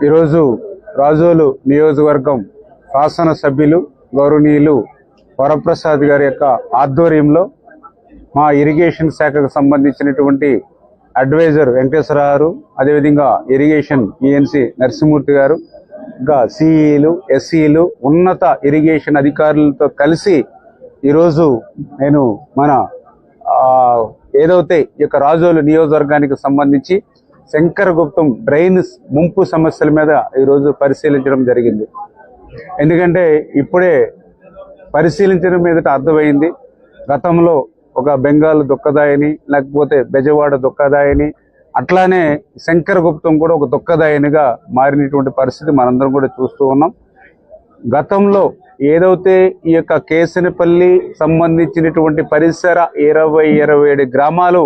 ఈరోజు రాజోలు నియోజకవర్గం శాసనసభ్యులు గౌరవనీయులు వరప్రసాద్ గారి యొక్క ఆధ్వర్యంలో మా ఇరిగేషన్ శాఖకు సంబంధించినటువంటి అడ్వైజర్ వెంకటేశ్వర గారు అదేవిధంగా ఇరిగేషన్ ఈఎన్సి నరసింహమూర్తి గారు ఇంకా సిఈలు ఎస్సీలు ఉన్నత ఇరిగేషన్ అధికారులతో కలిసి ఈరోజు నేను మన ఏదైతే ఈ యొక్క రాజోలు నియోజకవర్గానికి సంబంధించి శంకరగుప్తం డ్రైన్ ముంపు సమస్యల మీద ఈరోజు పరిశీలించడం జరిగింది. ఎందుకంటే ఇప్పుడే పరిశీలించడం మీదట అర్థమైంది. గతంలో ఒక బెంగాల్ దుఃఖదాయని లేకపోతే బెజవాడ దుఃఖదాయని అట్లానే శంకరగుప్తం కూడా ఒక దుఃఖదాయనిగా మారినటువంటి పరిస్థితి మనందరం కూడా చూస్తూ ఉన్నాం. గతంలో ఏదైతే ఈ యొక్క కేసనపల్లి సంబంధించినటువంటి పరిసర ఇరవై ఇరవై ఏడు గ్రామాలు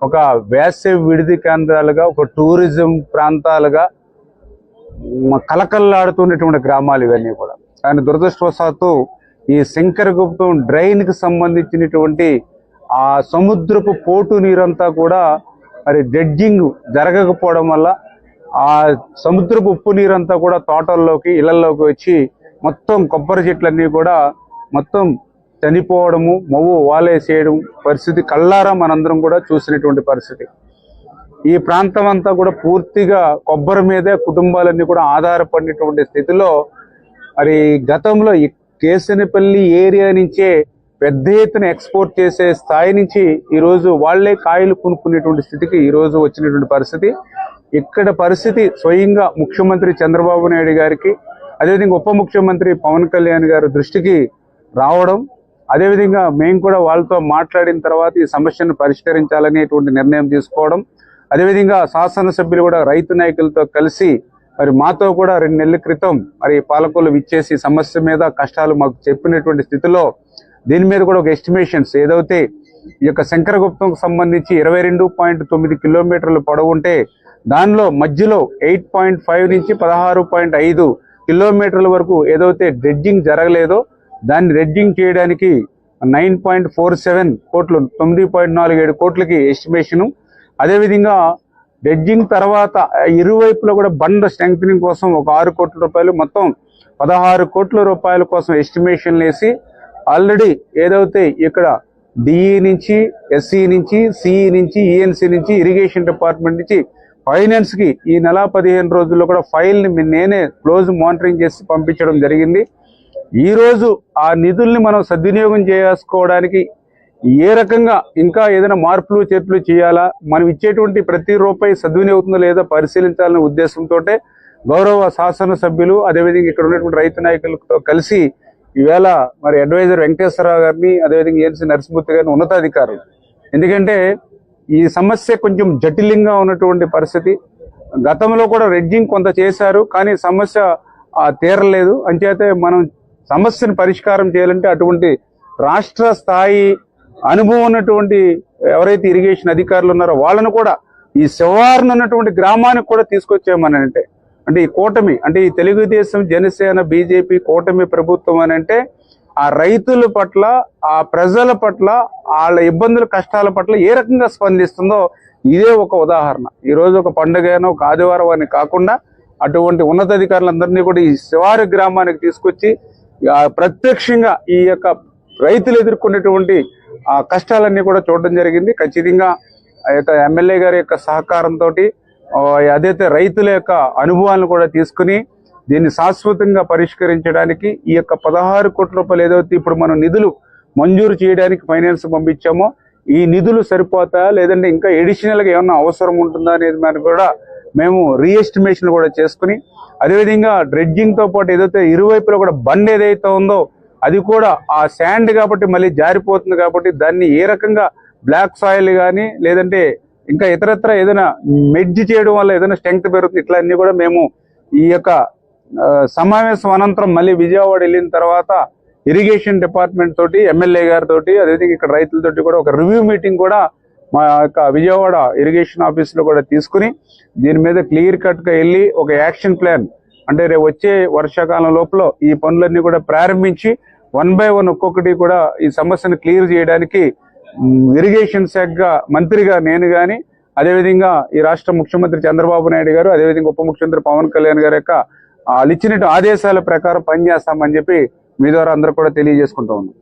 ఒక వేసవి విడిది కేంద్రాలుగా ఒక టూరిజం ప్రాంతాలుగా కలకల్లాడుతున్నటువంటి గ్రామాలు ఇవన్నీ కూడా. కానీ దురదృష్టవశాత్తు ఈ శంకరగుప్తం డ్రైన్కి సంబంధించినటువంటి ఆ సముద్రపు పోటు నీరంతా కూడా మరి జడ్జింగ్ జరగకపోవడం వల్ల ఆ సముద్రపు ఉప్పు నీరంతా కూడా తోటల్లోకి ఇళ్ళలోకి వచ్చి మొత్తం కొబ్బరి చెట్లన్నీ కూడా మొత్తం చనిపోవడము మవ్వు వాలేసేయడం పరిస్థితి కళ్ళారా మనందరం కూడా చూసినటువంటి పరిస్థితి. ఈ ప్రాంతం అంతా కూడా పూర్తిగా కొబ్బరి మీదే కుటుంబాలన్నీ కూడా ఆధారపడినటువంటి స్థితిలో మరి గతంలో కేసనపల్లి ఏరియా నుంచే పెద్ద ఎత్తున ఎక్స్పోర్ట్ చేసే స్థాయి నుంచి ఈ రోజు వాళ్ళే కాయలు కొనుక్కునేటువంటి స్థితికి ఈ రోజు వచ్చినటువంటి పరిస్థితి. ఇక్కడ పరిస్థితి స్వయంగా ముఖ్యమంత్రి చంద్రబాబు నాయుడు గారికి అదేవిధంగా ఉప ముఖ్యమంత్రి పవన్ కళ్యాణ్ గారి దృష్టికి రావడం అదేవిధంగా మేము కూడా వాళ్ళతో మాట్లాడిన తర్వాత ఈ సమస్యను పరిష్కరించాలనేటువంటి నిర్ణయం తీసుకోవడం అదేవిధంగా శాసనసభ్యులు కూడా రైతు నాయకులతో కలిసి మరి మాతో కూడా రెండు నెలల క్రితం మరి పాలకులు విచ్చేసి సమస్య మీద కష్టాలు మాకు చెప్పినటువంటి స్థితిలో దీని మీద కూడా ఒక ఎస్టిమేషన్స్ ఏదైతే ఈ యొక్క శంకరగుప్తంకు సంబంధించి ఇరవై రెండు పాయింట్ తొమ్మిది కిలోమీటర్లు పొడవు ఉంటే దానిలో మధ్యలో ఎయిట్ పాయింట్ ఫైవ్ నుంచి పదహారు పాయింట్ ఐదు కిలోమీటర్ల వరకు ఏదైతే డ్రెడ్జింగ్ జరగలేదో దాన్ని రెడ్జింగ్ చేయడానికి నైన్ పాయింట్ ఫోర్ సెవెన్ కోట్లు తొమ్మిది పాయింట్ నాలుగు ఏడు కోట్లకి ఎస్టిమేషను అదేవిధంగా రెడ్జింగ్ తర్వాత ఇరువైపులో కూడా బండ్ స్ట్రెంగ్ కోసం ఒక ఆరు కోట్ల రూపాయలు మొత్తం పదహారు కోట్ల రూపాయల కోసం ఎస్టిమేషన్ వేసి ఆల్రెడీ ఏదైతే ఇక్కడ డిఈ నుంచి ఎస్సీ నుంచి సిఈ నుంచి ఈఎన్సీ నుంచి ఇరిగేషన్ డిపార్ట్మెంట్ నుంచి ఫైనాన్స్కి ఈ నెల పదిహేను రోజుల్లో కూడా ఫైల్ని నేనే క్లోజ్ మానిటరింగ్ చేసి పంపించడం జరిగింది. ఈరోజు ఆ నిధుల్ని మనం సద్వినియోగం చేసుకోవడానికి ఏ రకంగా ఇంకా ఏదైనా మార్పులు చేర్పులు చేయాలా? మనం ఇచ్చేటువంటి ప్రతి రూపాయి సద్వినియోగం లేదో పరిశీలించాలనే ఉద్దేశంతో గౌరవ శాసనసభ్యులు అదేవిధంగా ఇక్కడ ఉన్నటువంటి రైతు నాయకులతో కలిసి ఈవేళ మరి అడ్వైజర్ వెంకటేశ్వరరావు గారిని అదేవిధంగా ఏఎన్సీ నరసింహూర్తి గారిని ఉన్నతాధికారులు. ఎందుకంటే ఈ సమస్య కొంచెం జటిలంగా ఉన్నటువంటి పరిస్థితి. గతంలో కూడా రెడ్జింగ్ కొంత చేశారు కానీ సమస్య తీరలేదు. అంచేతే మనం సమస్యను పరిష్కారం చేయాలంటే అటువంటి రాష్ట్ర స్థాయి అనుభవం ఉన్నటువంటి ఎవరైతే ఇరిగేషన్ అధికారులు ఉన్నారో వాళ్ళను కూడా ఈ శివారును ఉన్నటువంటి గ్రామానికి కూడా తీసుకొచ్చామని అంటే అంటే ఈ కూటమి అంటే ఈ తెలుగుదేశం జనసేన బీజేపీ కూటమి ప్రభుత్వం అని అంటే ఆ రైతుల పట్ల ఆ ప్రజల పట్ల వాళ్ళ ఇబ్బందుల కష్టాల పట్ల ఏ రకంగా స్పందిస్తుందో ఇదే ఒక ఉదాహరణ. ఈరోజు ఒక పండుగనో ఒక ఆదివారం అని కాకుండా అటువంటి ఉన్నతాధికారులందరినీ కూడా ఈ శివారు గ్రామానికి తీసుకొచ్చి ప్రత్యక్షంగా ఈ యొక్క రైతులు ఎదుర్కొనేటువంటి ఆ కష్టాలన్నీ కూడా చూడడం జరిగింది. ఖచ్చితంగా ఆ యొక్క ఎమ్మెల్యే గారి యొక్క సహకారంతో అదైతే రైతుల యొక్క అనుభవాలను కూడా తీసుకుని దీన్ని శాశ్వతంగా పరిష్కరించడానికి ఈ యొక్క పదహారు కోట్ల రూపాయలు ఏదైతే ఇప్పుడు మనం నిధులు మంజూరు చేయడానికి ఫైనాన్స్ పంపించామో ఈ నిధులు సరిపోతాయా లేదంటే ఇంకా ఎడిషనల్గా ఏమన్నా అవసరం ఉంటుందా అనేది మనం కూడా మేము రీఎస్టిమేషన్ కూడా చేసుకుని అదేవిధంగా డ్రెడ్జింగ్తో పాటు ఏదైతే ఇరువైపులో కూడా బండ్ ఏదైతే ఉందో అది కూడా ఆ శాండ్ కాబట్టి మళ్ళీ జారిపోతుంది కాబట్టి దాన్ని ఏ రకంగా బ్లాక్ సాయిల్ కానీ లేదంటే ఇంకా ఇతరత్ర ఏదైనా మెడ్జ్ చేయడం వల్ల ఏదైనా స్ట్రెంగ్త్ పెరుగుతుంది ఇట్లా అన్ని కూడా మేము ఈ యొక్క సమావేశం అనంతరం మళ్ళీ విజయవాడ వెళ్ళిన తర్వాత ఇరిగేషన్ డిపార్ట్మెంట్ తోటి ఎమ్మెల్యే గారితో అదేవిధంగా ఇక్కడ రైతులతోటి కూడా ఒక రివ్యూ మీటింగ్ కూడా మా యొక్క విజయవాడ ఇరిగేషన్ ఆఫీస్లో కూడా తీసుకుని దీని మీద క్లియర్ కట్గా వెళ్ళి ఒక యాక్షన్ ప్లాన్ అంటే రేపు వచ్చే వర్షాకాలం లోపల ఈ పనులన్నీ కూడా ప్రారంభించి వన్ బై వన్ ఒక్కొక్కటి కూడా ఈ సమస్యను క్లియర్ చేయడానికి ఇరిగేషన్ శాఖగా మంత్రిగా నేను కానీ అదేవిధంగా ఈ రాష్ట్ర ముఖ్యమంత్రి చంద్రబాబు నాయుడు గారు అదేవిధంగా ఉప ముఖ్యమంత్రి పవన్ కళ్యాణ్ గారి యొక్క వాళ్ళు ఇచ్చిన ఆదేశాల ప్రకారం పనిచేస్తామని చెప్పి మీ ద్వారా అందరూ కూడా తెలియజేసుకుంటా ఉన్నాం.